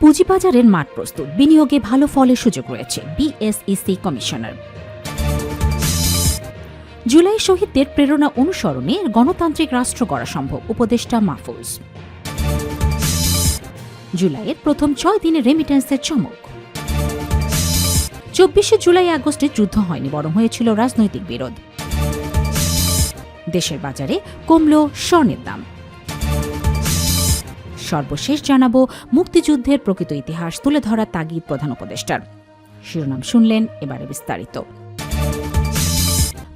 পুঁজিবাজারের মাঠ প্রস্তুত। বিনিয়োগে ভালো ফলের সুযোগ রয়েছে বিএসইসি কমিশনার। জুলাই শহীদদের প্রেরণা অনুসরণে গণতান্ত্রিক রাষ্ট্র গড়া সম্ভব, উপদেষ্টা মাহফুজ। জুলাইয়ের প্রথম ছয় দিনে রেমিটেন্সের চমক। চব্বিশে জুলাই আগস্টে যুদ্ধ হয়নি, বরং হয়েছিল রাজনৈতিক বিরোধ। দেশের বাজারে কমল স্বর্ণের দাম। সর্বশেষ জানাব মুক্তিযুদ্ধের প্রকৃত ইতিহাস তুলে ধরা তাগিদ প্রধান উপদেষ্টার। শিরোনাম শুনলেন এবারে বিস্তারিত।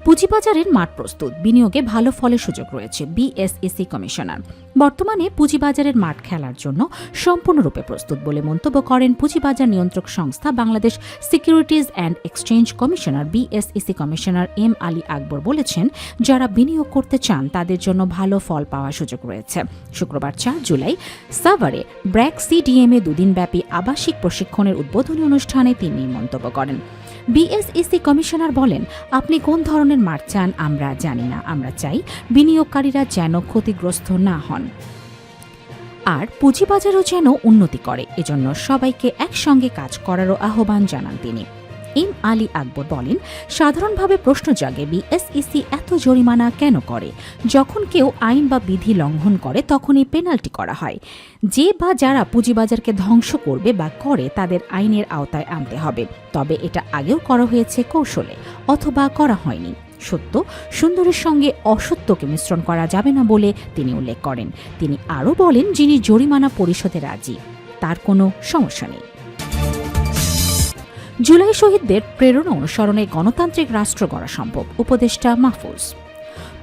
পুঁজিবাজারের মাঠ প্রস্তুত। বিনিয়োগে ভালো ফলের সুযোগ রয়েছে বিএসইসি কমিশনার। বর্তমানে পুঁজিবাজারের মাঠ খেলার জন্য সম্পূর্ণরূপে প্রস্তুত বলে মন্তব্য করেন পুঁজিবাজার নিয়ন্ত্রক সংস্থা Bangladesh securities and exchange commissioner. BSEC commissioner M Ali Akbar বলেছেন, যারা বিনিয়োগ করতে চান, তাদের জন্য ভালো ফল পাওয়ার সুযোগ রয়েছে। শুক্রবার চার জুলাই সাভারে ব্র্যাক সিডিএমএ দুদিনব্যাপী আবাসিক প্রশিক্ষণের উদ্বোধনী অনুষ্ঠানে তিনি মন্তব্য করেন। বিএসইসি কমিশনার বলেন, আপনি কোন ধরনের মার চান আমরা জানি না। আমরা চাই বিনিয়োগকারীরা যেন ক্ষতিগ্রস্ত না হন। আর পুঁজিবাজারও যেন উন্নতি করে। এজন্য সবাইকে একসঙ্গে কাজ করারও আহ্বান জানান তিনি। এম আলী আকবর বলেন, সাধারণভাবে প্রশ্ন জাগে বিএসইসি এত জরিমানা কেন করে? যখন কেউ আইন বা বিধি লঙ্ঘন করে, তখনই পেনাল্টি করা হয়। যে বা যারা পুঁজিবাজারকে ধ্বংস করবে বা করে, তাদের আইনের আওতায় আনতে হবে। তবে এটা আগেও করা হয়েছে কৌশলে, অথবা করা হয়নি। সত্য, সুন্দরের সঙ্গে অসত্যকে মিশ্রণ করা যাবে না বলে তিনি উল্লেখ করেন। তিনি আরও বলেন, যিনি জরিমানা পরিশোধে রাজি, তার কোনো সমস্যা নেই। জুলাই শহীদদের প্রেরণা অনুসরণে গণতান্ত্রিক রাষ্ট্র গড়া সম্ভব, উপদেষ্টা মাহফুজ।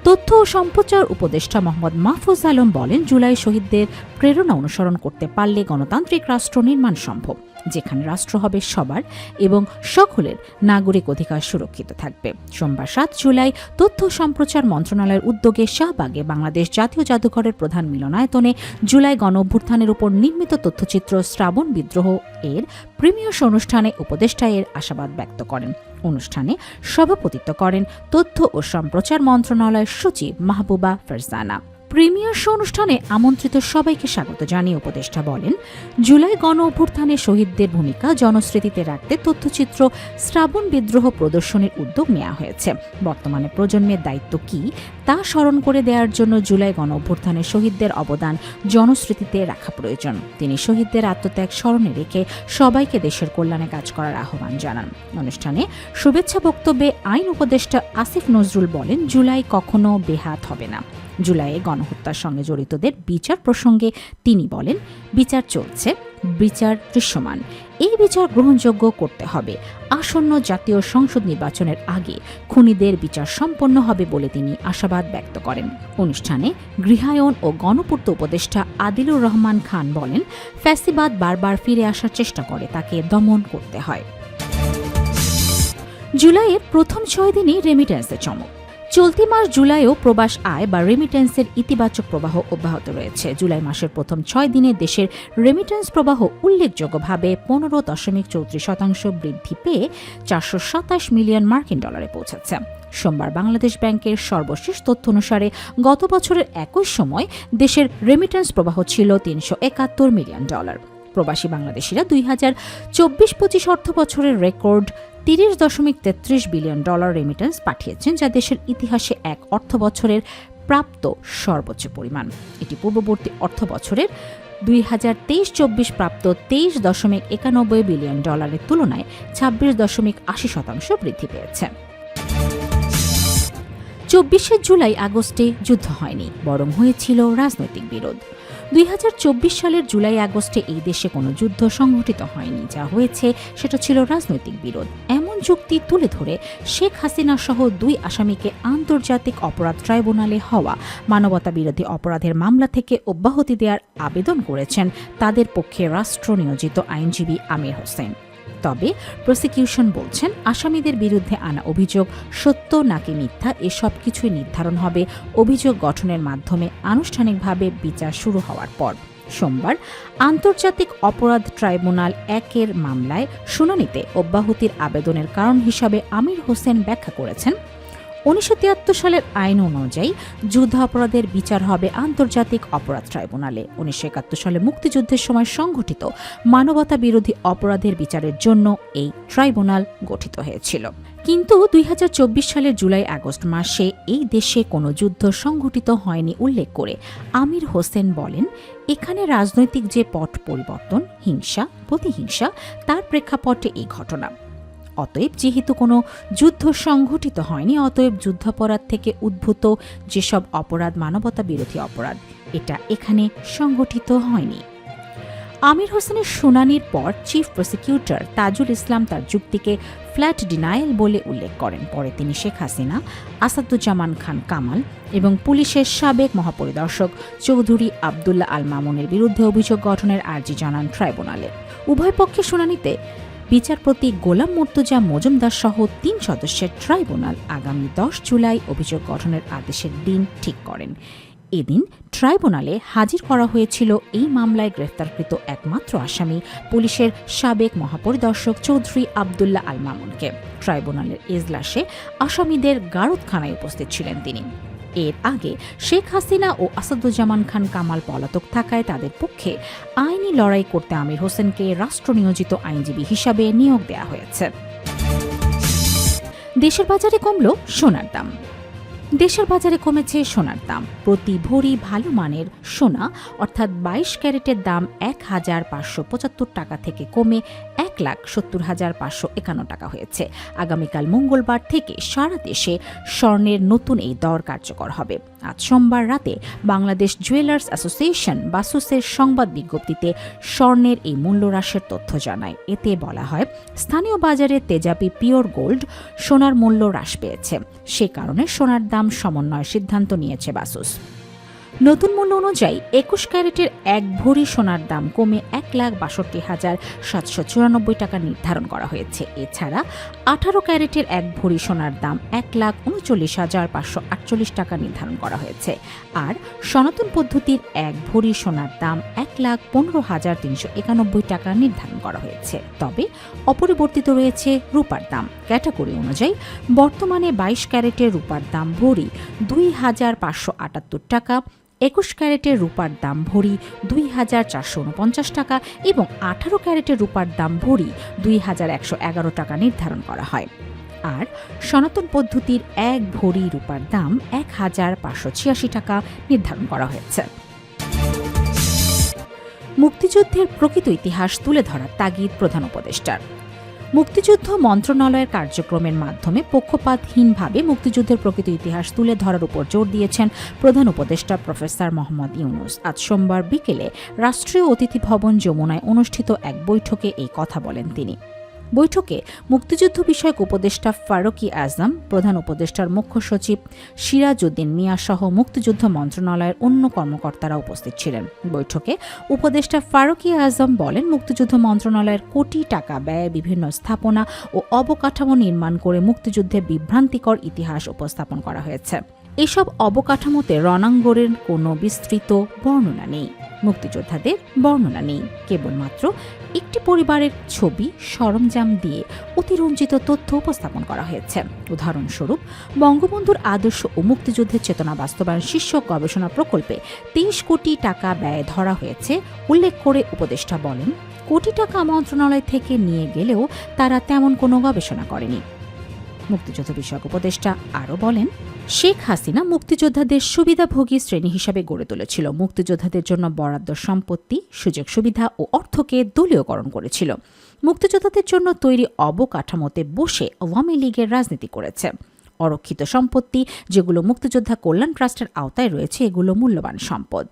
তথ্য ও সম্প্রচার উপদেষ্টা মোহাম্মদ মাহফুজ আলম বলেন, জুলাই শহীদদের প্রেরণা অনুসরণ করতে পারলে গণতান্ত্রিক রাষ্ট্র নির্মাণ সম্ভব, যেখানে রাষ্ট্র হবে সবার এবং সকলের নাগরিক অধিকার সুরক্ষিত থাকবে। সোমবার সাত জুলাই তথ্য সম্প্রচার মন্ত্রণালয়ের উদ্যোগে শাহবাগে বাংলাদেশ জাতীয় জাদুঘরের প্রধান মিলনায়তনে জুলাই গণ অভ্যুত্থানের উপর নির্মিত তথ্যচিত্র শ্রাবণ বিদ্রোহ এর প্রিমিয়ার অনুষ্ঠানে উপদেষ্টা এর আশাবাদ ব্যক্ত করেন। অনুষ্ঠানে সভাপতিত্ব করেন তথ্য ও সম্প্রচার মন্ত্রণালয়ের সচিব মাহবুবা ফারজানা। প্রিমিয়ার শো অনুষ্ঠানে আমন্ত্রিত সবাইকে স্বাগত জানিয়ে উপদেষ্টা বলেন, জুলাই গণ অভ্যুত্থানে শহীদদের ভূমিকা জনস্মৃতিতে রাখতে তথ্যচিত্র শ্রাবণ বিদ্রোহ প্রদর্শনীর উদ্যোগ নেওয়া হয়েছে। বর্তমানে প্রজন্মের দায়িত্ব কি তা স্মরণ করে দেওয়ার জন্য জুলাই গণ অভ্যুত্থানে শহীদদের অবদান জনশ্রুতিতে রাখা প্রয়োজন। তিনি শহীদদের আত্মত্যাগ স্মরণে রেখে সবাইকে দেশের কল্যাণে কাজ করার আহ্বান জানান। অনুষ্ঠানে শুভেচ্ছা বক্তব্যে আইন উপদেষ্টা আসিফ নজরুল বলেন, জুলাই কখনো বেহাত হবে না। জুলাইয়ে গণহত্যার সঙ্গে জড়িতদের বিচার প্রসঙ্গে তিনি বলেন, বিচার চলছে, বিচার দৃশ্যমান। এই বিচার গ্রহণযোগ্য করতে হবে। আসন্ন জাতীয় সংসদ নির্বাচনের আগে খুনিদের বিচার সম্পন্ন হবে বলে তিনি আশাবাদ ব্যক্ত করেন। অনুষ্ঠানে গৃহায়ন ও গণপূর্ত উপদেষ্টা আদিলুর রহমান খান বলেন, ফ্যাসিবাদ বারবার ফিরে আসার চেষ্টা করে, তাকে দমন করতে হয়। জুলাইয়ের প্রথম ছয় দিনই রেমিটেন্সের চমক। চলতি মাস জুলাইও প্রবাস আয় বা রেমিটেন্সের ইতিবাচক প্রবাহ অব্যাহত রয়েছে। জুলাই মাসের প্রথম ছয় দিনে দেশের রেমিটেন্স প্রবাহ উল্লেখযোগ্যভাবে পনেরো দশমিক চৌত্রিশ শতাংশ বৃদ্ধি পেয়ে চারশো সাতাশ মিলিয়ন মার্কিন ডলারে পৌঁছেছে। সোমবার বাংলাদেশ ব্যাংকের সর্বশেষ তথ্য অনুসারে গত বছরের একই সময় দেশের রেমিটেন্স প্রবাহ ছিল তিনশো একাত্তর মিলিয়ন ডলার। প্রবাসী বাংলাদেশিরা দুই হাজার চব্বিশ পঁচিশ অর্থ বছরের রেকর্ড তিরিশ দশমিক তেত্রিশ বিলিয়ন ডলার রেমিটেন্স পাঠিয়েছেন, যা দেশের ইতিহাসে এক অর্থ বছরের প্রাপ্ত সর্বোচ্চ পরিমাণ। এটি পূর্ববর্তী অর্থ বছরের দুই হাজার তেইশ চব্বিশ প্রাপ্ত তেইশ দশমিক একানব্বই বিলিয়ন ডলারের তুলনায় ছাব্বিশ দশমিক আশি শতাংশ বৃদ্ধি পেয়েছে। চব্বিশে জুলাই আগস্টে যুদ্ধ হয়নি, বরং হয়েছিল রাজনৈতিক বিরোধ। দুই হাজার চব্বিশ সালের জুলাই আগস্টে এই দেশে কোনো যুদ্ধ সংঘটিত হয়নি। যা হয়েছে সেটা ছিল রাজনৈতিক বিরোধ। এমন যুক্তি তুলে ধরে শেখ হাসিনা সহ দুই আসামিকে আন্তর্জাতিক অপরাধ ট্রাইব্যুনালে হওয়া মানবতা বিরোধী অপরাধের মামলা থেকে অব্যাহতি দেওয়ার আবেদন করেছেন তাদের পক্ষে রাষ্ট্র নিয়োজিত আইনজীবী আমির হোসেন। তবে প্রসিকিউশন বলছেন, আসামিদের বিরুদ্ধে আনা অভিযোগ সত্য নাকি মিথ্যা এসব কিছুই নির্ধারণ হবে অভিযোগ গঠনের মাধ্যমে। আনুষ্ঠানিকভাবে বিচার শুরু হওয়ার পর সোমবার আন্তর্জাতিক অপরাধ ট্রাইব্যুনাল একের মামলায় শুনানিতে অব্যাহতির আবেদনের কারণ হিসাবে আমির হোসেন ব্যাখ্যা করেছেন। উনিশশো তিয়াত্তর সালের আইন অনুযায়ী যুদ্ধ অপরাধের বিচার হবে আন্তর্জাতিক অপরাধ ট্রাইব্যুনালে। উনিশশো একাত্তর সালে মুক্তিযুদ্ধের সময় সংঘটিত মানবতা বিরোধী অপরাধের বিচারের জন্য এই ট্রাইব্যুনাল গঠিত হয়েছিল। কিন্তু দুই হাজার চব্বিশ সালের জুলাই আগস্ট মাসে এই দেশে কোনো যুদ্ধ সংঘটিত হয়নি উল্লেখ করে আমির হোসেন বলেন, এখানে রাজনৈতিক যে পট পরিবর্তন, হিংসা, প্রতিহিংসা, তার প্রেক্ষাপটে এই ঘটনা। অতএব যেহেতু কোনো যুদ্ধ সংঘটিত হয়নি, অতএব যুদ্ধাপরাধ থেকে উদ্ভূত যেসব অপরাধ, মানবতা বিরোধী অপরাধ, এটা এখানে সংঘটিত হয়নি। আমির হোসেনের শুনানির পর চিফ প্রসিকিউটর তাজুল ইসলাম তার যুক্তিকে ফ্ল্যাট ডিনায়েল বলে উল্লেখ করেন। পরে তিনি শেখ হাসিনা, আসাদুজ্জামান খান কামাল এবং পুলিশের সাবেক মহাপরিদর্শক চৌধুরী আবদুল্লাহ আল মামুনের বিরুদ্ধে অভিযোগ গঠনের আর্জি জানান ট্রাইব্যুনালে। উভয় পক্ষের শুনানিতে বিচারপতি গোলাম মর্তুজা মজুমদার সহ তিন সদস্যের ট্রাইব্যুনাল আগামী দশ জুলাই অভিযোগ গঠনের আদেশের দিন ঠিক করেন। এদিন ট্রাইব্যুনালে হাজির করা হয়েছিল এই মামলায় গ্রেফতারকৃত একমাত্র আসামি পুলিশের সাবেক মহাপরিদর্শক চৌধুরী আবদুল্লাহ আল মামুনকে। ট্রাইব্যুনালের এজলাসে আসামিদের গারদখানায় উপস্থিত ছিলেন তিনি। এর আগে শেখ হাসিনা ও আসাদুজ্জামান খান কামাল পলাতক থাকায় তাদের পক্ষে আইনি লড়াই করতে আমির হোসেনকে রাষ্ট্রনিয়োজিত আইনজীবী হিসাবে নিয়োগ দেওয়া হয়েছে। দেশের বাজারে কমল সোনার দাম। দেশের বাজারে কমেছে সোনার দাম। প্রতি ভরি ভালো মানের সোনা, অর্থাৎ বাইশ ক্যারেটের দাম এক হাজার পাঁচশো পঁচাত্তর টাকা থেকে কমে এক লাখ সত্তর হাজার পাঁচশো একান্ন টাকা হয়েছে। আগামীকাল মঙ্গলবার থেকে সারা দেশে স্বর্ণের নতুন এই দর কার্যকর হবে। আজ সোমবার রাতে বাংলাদেশ জুয়েলার্স অ্যাসোসিয়েশন বাসুসের সংবাদ বিজ্ঞপ্তিতে স্বর্ণের এই মূল্য হ্রাসের তথ্য জানায়। এতে বলা হয়, স্থানীয় বাজারে তেজাপি পিওর গোল্ড সোনার মূল্য হ্রাস পেয়েছে। সে কারণে সোনার দাম সমন্বয় সিদ্ধান্ত নিয়েছে বাসুস। নতুন মূল্য অনুযায়ী একুশ ক্যারেটের এক ভরি সোনার দাম কমে এক লাখ বাষট্টি হাজার সাতশো চুরানব্বই টাকা নির্ধারণ করা হয়েছে। এছাড়া আঠারো ক্যারেটের এক ভরি সোনার দাম এক লাখ উনচল্লিশ হাজার পাঁচশো আটচল্লিশ টাকা নির্ধারণ করা হয়েছে। আর সনাতন পদ্ধতির এক ভরি সোনার দাম এক লাখ পনেরো হাজার তিনশো একানব্বই টাকা নির্ধারণ করা হয়েছে। তবে অপরিবর্তিত রয়েছে রূপার দাম। ক্যাটাগরি অনুযায়ী বর্তমানে বাইশ ক্যারেটের রূপার দাম ভরি দুই হাজার পাঁচশো আটাত্তর টাকা একুশ ক্যারেটের রূপার দাম ভরি দুই হাজার চারশো উনপঞ্চাশ টাকা এবং আঠারো ক্যারেটের রূপার দাম ভরি দুই হাজার একশো এগারো টাকা নির্ধারণ করা হয়। আর সনাতন পদ্ধতির এক ভরি রূপার দাম এক হাজার পাঁচশো ছিয়াশি টাকা নির্ধারণ করা হয়েছে। মুক্তিযুদ্ধের প্রকৃত ইতিহাস তুলে ধরার তাগিদ প্রধান উপদেষ্টার। মুক্তিযুদ্ধ মন্ত্রণালয়ের কার্যক্রমের মাধ্যমে পক্ষপাতহীনভাবে মুক্তিযুদ্ধের প্রকৃত ইতিহাস তুলে ধরার উপর জোর দিয়েছেন প্রধান উপদেষ্টা প্রফেসর মোহাম্মদ ইউনুস। আজ সোমবার বিকেলে রাষ্ট্রীয় অতিথি ভবন যমুনায় অনুষ্ঠিত এক বৈঠকে এই কথা বলেন তিনি। বৈঠকে মুক্তিযুদ্ধ বিষয়ক উপদেষ্টা ফারুকি আজম, প্রধান উপদেষ্টার মুখ্য সচিব সিরাজউদ্দিন মিয়া সহ মুক্তিযুদ্ধ মন্ত্রণালয়ের অন্য কর্মকর্তারা উপস্থিত ছিলেন। বৈঠকে উপদেষ্টা ফারুকি আজম বলেন, মুক্তিযুদ্ধ মন্ত্রণালয়ের কোটি টাকা ব্যয়ে বিভিন্ন স্থাপনা ও অবকাঠামো নির্মাণ করে মুক্তিযুদ্ধের বিভ্রান্তিকর ইতিহাস উপস্থাপন করা হয়েছে। এসব অবকাঠামোতে রণাঙ্গনের কোনো বিস্তৃত বর্ণনা নেই। মুক্তিযোদ্ধাদের বর্ণনা নেই। কেবলমাত্র একটি পরিবারের ছবি, সরঞ্জাম দিয়ে অতিরঞ্জিত তথ্য উপস্থাপন করা হয়েছে। উদাহরণস্বরূপ, বঙ্গবন্ধুর আদর্শ ও মুক্তিযুদ্ধের চেতনা বাস্তবায়ন শীর্ষক গবেষণা প্রকল্পে তেইশ কোটি টাকা ব্যয় ধরা হয়েছে, উল্লেখ করে উপদেষ্টা বলেন, কোটি টাকা মন্ত্রণালয় থেকে নিয়ে গেলেও তারা তেমন কোনো গবেষণা করেনি। মুক্তিযুদ্ধ বিষয়ক উপদেষ্টা আরও বলেন, শেখ হাসিনা মুক্তিযোদ্ধাদের সুবিধাভোগী শ্রেণি হিসাবে গড়ে তুলেছিল। মুক্তিযোদ্ধাদের জন্য বরাদ্দ সম্পত্তি, সুযোগ সুবিধা ও অর্থকে দলীয়করণ করেছিল। মুক্তিযোদ্ধাদের জন্য তৈরি অবকাঠামোতে বসে আওয়ামী লীগের রাজনীতি করেছে। অরক্ষিত সম্পত্তি, যেগুলো মুক্তিযোদ্ধা কল্যাণ ট্রাস্টের আওতায় রয়েছে, এগুলো মূল্যবান সম্পদ।